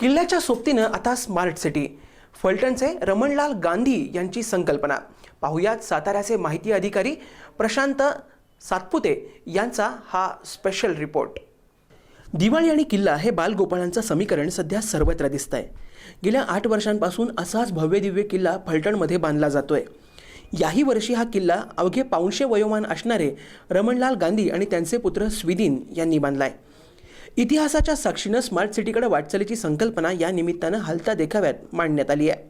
किल्ल्याच्या सोबतीनं आता स्मार्ट सिटी. फलटणचे रमणलाल गांधी यांची संकल्पना. पाहुयात साताऱ्याचे माहिती अधिकारी प्रशांत सातपुते यांचा हा स्पेशल रिपोर्ट दिवाळी आणि किल्ला हे बालगोपाळांचं समीकरण सध्या सर्वत्र दिसत आहे गेल्या आठ वर्षांपासून असाच भव्यदिव्य किल्ला फलटणमध्ये बांधला जातोय. याही वर्षी हा किल्ला अवघे पाऊणशे वयोमान असणारे रमणलाल गांधी आणि त्यांचे पुत्र स्विदिन यांनी बांधलाय. इतिहासाच्या साक्षीनं स्मार्ट सिटीकडे वाटचालीची संकल्पना या निमित्तानं हलता देखाव्यात मांडण्यात आली आहे.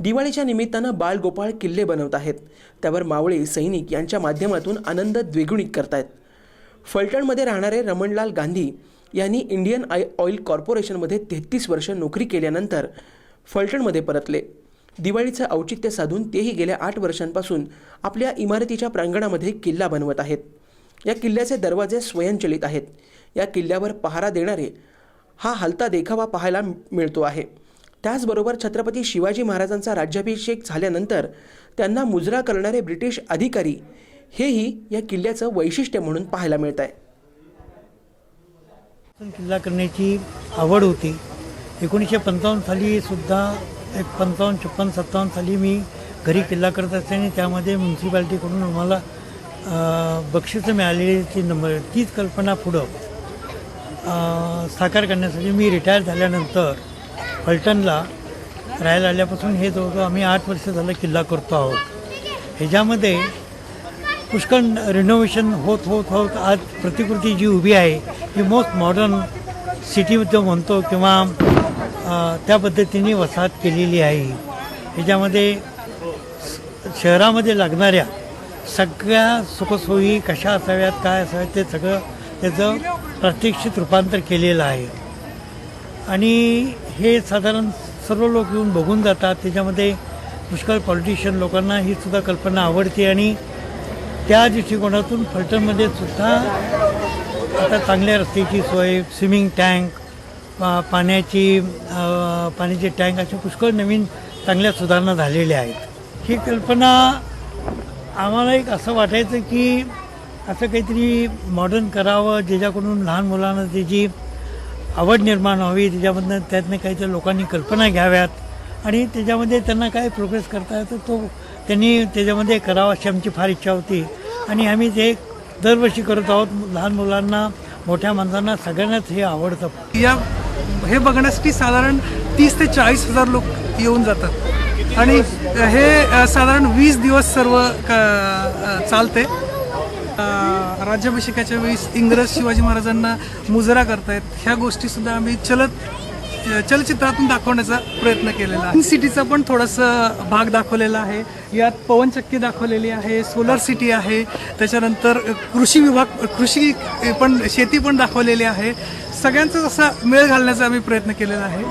दिवाळीच्या निमित्तानं बालगोपाळ किल्ले बनवत आहेत. त्यावर मावळे सैनिक यांच्या माध्यमातून आनंद द्विगुणित करतायत. फलटणमध्ये राहणारे रमणलाल गांधी यांनी इंडियन आय ऑइल कॉर्पोरेशनमध्ये तेहतीस वर्ष नोकरी केल्यानंतर फलटणमध्ये परतले. दिवाळीचं औचित्य साधून तेही गेल्या आठ वर्षांपासून आपल्या इमारतीच्या प्रांगणामध्ये किल्ला बनवत आहेत. या किल्ल्याचे दरवाजे स्वयंचलित आहेत. या किल्ल्यावर पहारा देणारे हा हलता देखावा पाहायला मिळतो आहे. त्याचबरोबर छत्रपती शिवाजी महाराजांचा राज्याभिषेक झाल्यानंतर त्यांना मुजरा करणारे ब्रिटिश अधिकारी हेही या किल्ल्याचं वैशिष्ट्य म्हणून पाहायला मिळत आहे. किल्ला करण्याची आवड होती. एकोणीसशे पंचावन्न साली सुद्धा एक पंचावन्न छप्पन सत्तावन्न साली मी घरी किल्ला करत असते आणि त्यामध्ये म्युन्सिपाल्टीकडून आम्हाला बक्षिसं मिळालेली ती नंबर तीच कल्पना पुढं. साकार करण्यासाठी मी रिटायर झाल्यानंतर फलटणला राहायला आल्यापासून हे जवळजवळ आम्ही आठ वर्ष झालं किल्ला करतो आहोत. ह्याच्यामध्ये पुष्कळ रिनोव्हेशन होत होत होत आज प्रतिकृती जी उभी आहे ही मोस्ट मॉडर्न सिटी जो म्हणतो किंवा त्या पद्धतीने वसाहत केलेली आहे. ह्याच्यामध्ये स- शहरामध्ये लागणाऱ्या सगळ्या सुखसोयी कशा असाव्यात काय असाव्यात ते सगळं त्याचं प्रत्यक्षित रूपांतर केलेलं आहे. आणि हे साधारण सर्व लोक येऊन बघून जातात. त्याच्यामध्ये पुष्कळ पॉलिटिशियन लोकांना ही सुद्धा कल्पना आवडते आणि त्या दृष्टिकोनातून फलटणमध्ये सुद्धा आता चांगल्या रस्त्याची सोय स्विमिंग टँक पाण्याची पाण्याची पाण्याचे टँक अशा पुष्कळ नवीन चांगल्या सुधारणा झालेल्या आहेत. ही कल्पना आम्हाला एक असं वाटायचं की असं काहीतरी मॉडर्न करावं ज्याच्याकडून लहान मुलांना त्याची आवड निर्माण व्हावी त्याच्यामधनं त्यातनं काहीतरी लोकांनी कल्पना घ्याव्यात. आणि त्याच्यामध्ये त्यांना काय प्रोग्रेस करता येतो तो त्यांनी त्याच्यामध्ये करावा अशी आमची फार इच्छा होती. आणि आम्ही ते दरवर्षी करत आहोत लहान मुलांना मोठ्या माणसांना सगळ्यांनाच हे आवडतं. या हे बघण्यासाठी साधारण तीस ते चाळीस हजार लोक येऊन जातात. आणि हे साधारण वीस दिवस सर्व क- चालते. राज्याभिषेकाच्या वेळी इंग्रज शिवाजी महाराजांना मुजरा करतायत. ह्या गोष्टीसुद्धा आम्ही चलत चलचित्रातून दाखवण्याचा प्रयत्न केलेला आहे. सिटीचा पण थोडंसं भाग दाखवलेला आहे. यात पवनचक्की दाखवलेली आहे सोलर सिटी आहे. त्याच्यानंतर कृषी विभाग कृषी पण शेती पण दाखवलेली आहे. सगळ्यांचाच असा मेळ घालण्याचा आम्ही प्रयत्न केलेला आहे.